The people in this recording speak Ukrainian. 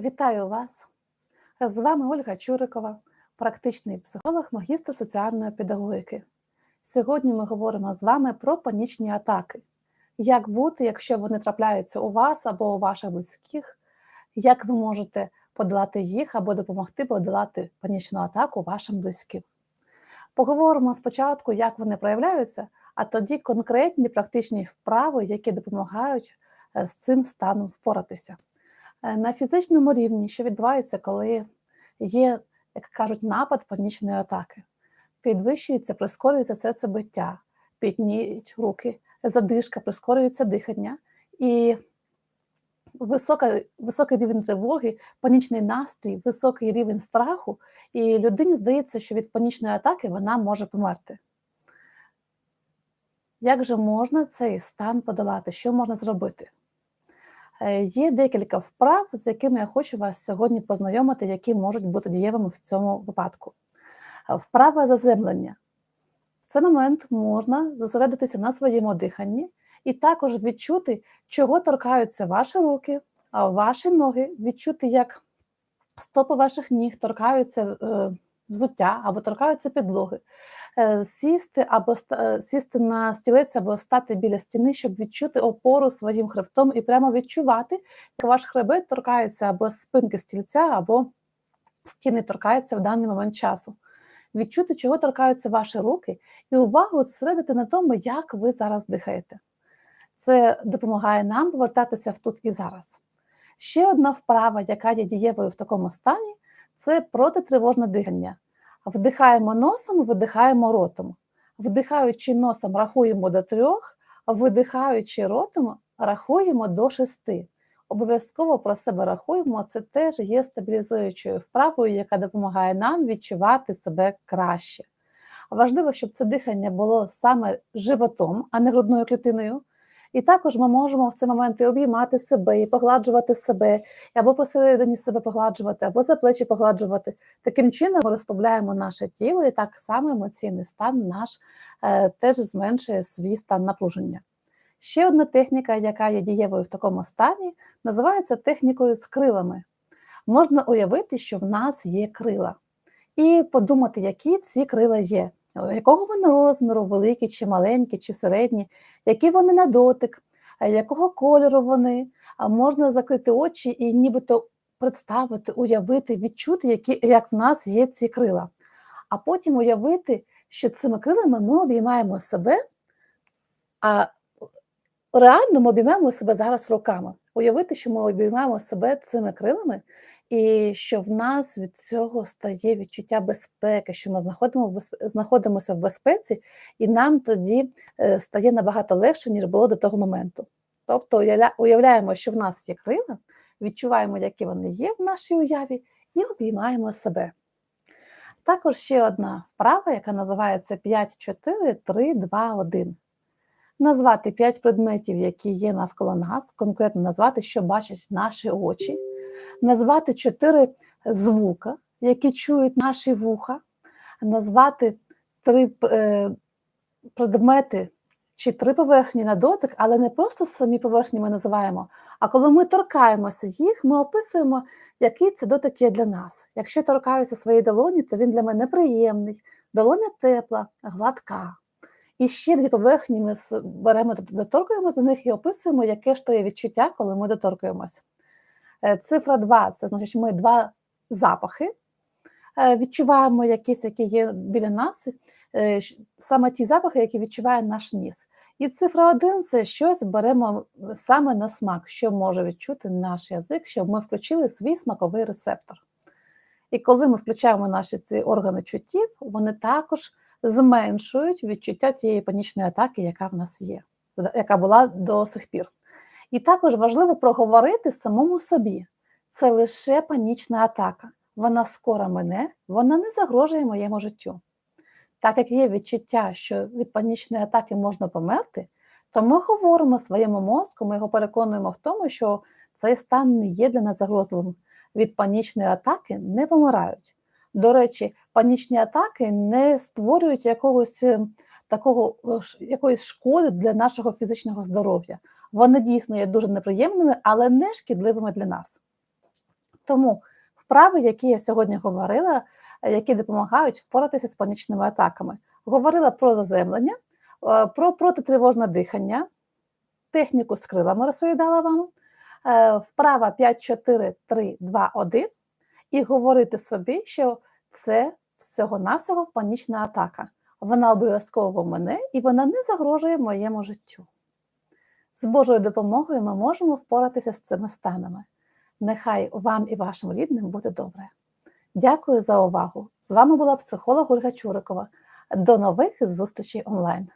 Вітаю вас! З вами Ольга Чурикова, практичний психолог, магістр соціальної педагогіки. Сьогодні ми говоримо з вами про панічні атаки. Як бути, якщо вони трапляються у вас або у ваших близьких, як ви можете подолати їх або допомогти подолати панічну атаку вашим близьким. Поговоримо спочатку, як вони проявляються, а тоді конкретні практичні вправи, які допомагають е, з цим станом впоратися. Е, На фізичному рівні, що відбувається, коли є, як кажуть, напад панічної атаки, підвищується, прискорюється серцебиття, підніють руки, задишка, прискорюється дихання і висока, високий рівень тривоги, панічний настрій, високий рівень страху, і людині здається, що від панічної атаки вона може померти. Як же можна цей стан подолати? Що можна зробити? Е, Є декілька вправ, з якими я хочу вас сьогодні познайомити, які можуть бути дієвими в цьому випадку. Е, Вправа заземлення. В цей момент можна зосередитися на своєму диханні і також відчути, чого торкаються ваші руки, ваші ноги, відчути, як стопи ваших ніг торкаються е, взуття або торкаються підлоги, Е, сісти або е, сісти на стілець або стати біля стіни, щоб відчути опору своїм хребтом і прямо відчувати, як ваш хребет торкається або спинки стільця, або стіни торкаються в даний момент часу. Відчути, чого торкаються ваші руки, і увагу зосередити на тому, як ви зараз дихаєте. Це допомагає нам повертатися в тут і зараз. Ще одна вправа, яка є дієвою в такому стані, це протитривожне дихання. Вдихаємо носом, видихаємо ротом. Вдихаючи носом, рахуємо до трьох, видихаючи ротом, рахуємо до шести. Обов'язково про себе рахуємо, це теж є стабілізуючою вправою, яка допомагає нам відчувати себе краще. Важливо, щоб це дихання було саме животом, а не грудною клітиною. І також ми можемо в цей момент і обіймати себе, і погладжувати себе, або посередині себе погладжувати, або за плечі погладжувати. Таким чином ми розслабляємо наше тіло, і так само емоційний стан наш е, теж зменшує свій стан напруження. Ще одна техніка, яка є дієвою в такому стані, називається технікою з крилами. Можна уявити, що в нас є крила, і подумати, які ці крила є, якого вони розміру, великі чи маленькі, чи середні, які вони на дотик, е, якого кольору вони. А можна закрити очі і нібито представити, уявити, відчути, які, як в нас є ці крила. А потім уявити, що цими крилами ми обіймаємо себе, а реально ми обіймаємо себе зараз руками. Уявити, що ми обіймаємо себе цими крилами, і що в нас від цього стає відчуття безпеки, що ми знаходимося в безпеці, і нам тоді е, стає набагато легше, ніж було до того моменту. Тобто уявляємо, що в нас є крила, відчуваємо, які вони є в нашій уяві, і обіймаємо себе. Також ще одна вправа, яка називається 5, 4, 3, 2, 1. Назвати 5 предметів, які є навколо нас, конкретно назвати, що бачать наші очі, назвати 4 звука, які чують наші вуха, назвати 3 предмети чи три поверхні на дотик, але не просто самі поверхні ми називаємо, а коли ми торкаємося їх, ми описуємо, який це дотик є для нас. Якщо я торкаюся своєї долоні, то він для мене приємний, долоня тепла, гладка. І ще дві поверхні ми беремо, доторкуємося до них і описуємо, яке ж то є відчуття, коли ми доторкуємося. Е, Цифра 2 це значить, ми два запахи е, відчуваємо якісь, які є біля нас, е, саме ті запахи, які відчуває наш ніс. І цифра 1 це щось беремо саме на смак, що може відчути наш язик, щоб ми включили свій смаковий рецептор. І коли ми включаємо наші ці органи чуттів, вони також зменшують відчуття тієї панічної атаки, яка в нас є, яка була до сих пір. І також важливо проговорити самому собі: це лише панічна атака. Вона скоро мене, вона не загрожує моєму життю. Так як є відчуття, що від панічної атаки можна померти, то ми говоримо своєму мозку, ми його переконуємо в тому, що цей стан не є для нас загрозливим. Від панічної атаки не помирають. До речі, панічні атаки не створюють якогось е, такого е, якоїсь шкоди для нашого фізичного здоров'я. Вони дійсно є дуже неприємними, але не шкідливими для нас. Тому вправи, які я сьогодні говорила, е, які допомагають впоратися з панічними атаками. Говорила про заземлення, е, про протитривожне дихання, техніку з крилами розповідала вам, е, вправа 5, 4, 3, 2, 1, і говорити собі, що це всього-навсього панічна атака. Вона обов'язково мене і вона не загрожує моєму життю. З Божою допомогою ми можемо впоратися з цими станами. Нехай вам і вашим рідним буде добре. Дякую за увагу! З вами була психолог Ольга Чурикова. До нових зустрічей онлайн.